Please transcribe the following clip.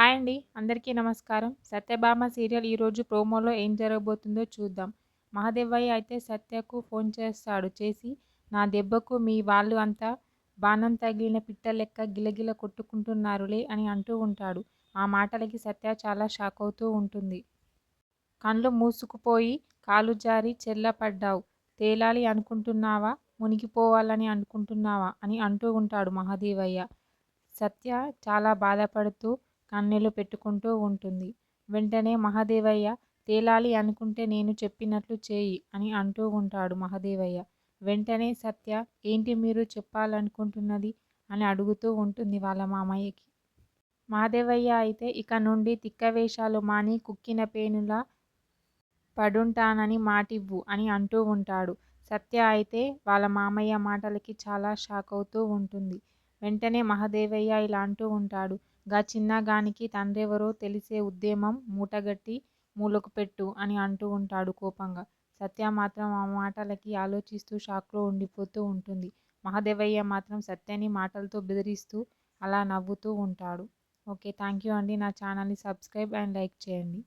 Hi అండి. అందరికీ నమస్కారం. సత్యభామ సీరియల్ ఈరోజు ప్రోమోలో ఏం జరగబోతుందో చూద్దాం. మహాదేవయ్య అయితే సత్యకు ఫోన్ చేస్తాడు చేసి నా దెబ్బకు మీ వాళ్ళు అంతా బాణం తగిలిన పిట్ట లెక్క గిలగిల కొట్టుకుంటున్నారులే అని అంటూ ఉంటాడు. ఆ మాటలకి సత్య చాలా షాక్ అవుతూ ఉంటుంది. కళ్ళు మూసుకుపోయి కాలు జారి చెల్లపడ్డావు తేలాలి అనుకుంటున్నావా? మునిగిపోవాలని అనుకుంటున్నావా? అని అంటూ ఉంటాడు మహాదేవయ్య. సత్య చాలా బాధపడుతూ కన్నీళ్ళు పెట్టుకుంటూ ఉంటుంది. వెంటనే మహాదేవయ్య తేలాలి అనుకుంటే నేను చెప్పినట్లు చేయి అని అంటూ ఉంటాడు మహాదేవయ్య. వెంటనే సత్య ఏంటి మీరు చెప్పాలనుకుంటున్నది? అని అడుగుతూ ఉంటుంది వాళ్ళ మామయ్యకి. మాదేవయ్య అయితే ఇక నుండి తిక్క వేషాలు మాని కుక్కిన పేనులా పడుంటానని మాటివ్వు అని అంటూ ఉంటాడు. సత్య అయితే వాళ్ళ మామయ్య మాటలకి చాలా షాక్ అవుతూ ఉంటుంది. వెంటనే మహదేవయ్య ఇలా అంటూ ఉంటాడు. గా చిన్నగానికి తండ్రెవరో తెలిసే ఉద్యమం మూటగట్టి మూలకు పెట్టు అని అంటూ ఉంటాడు కోపంగా. సత్య మాత్రం ఆ మాటలకి ఆలోచిస్తూ షాక్లో ఉండిపోతూ ఉంటుంది. మహాదేవయ్య మాత్రం సత్యని మాటలతో బెదిరిస్తూ అలా నవ్వుతూ ఉంటాడు. ఓకే థ్యాంక్ యూ అండి. నా ఛానల్ని సబ్స్క్రైబ్ అండ్ లైక్ చేయండి.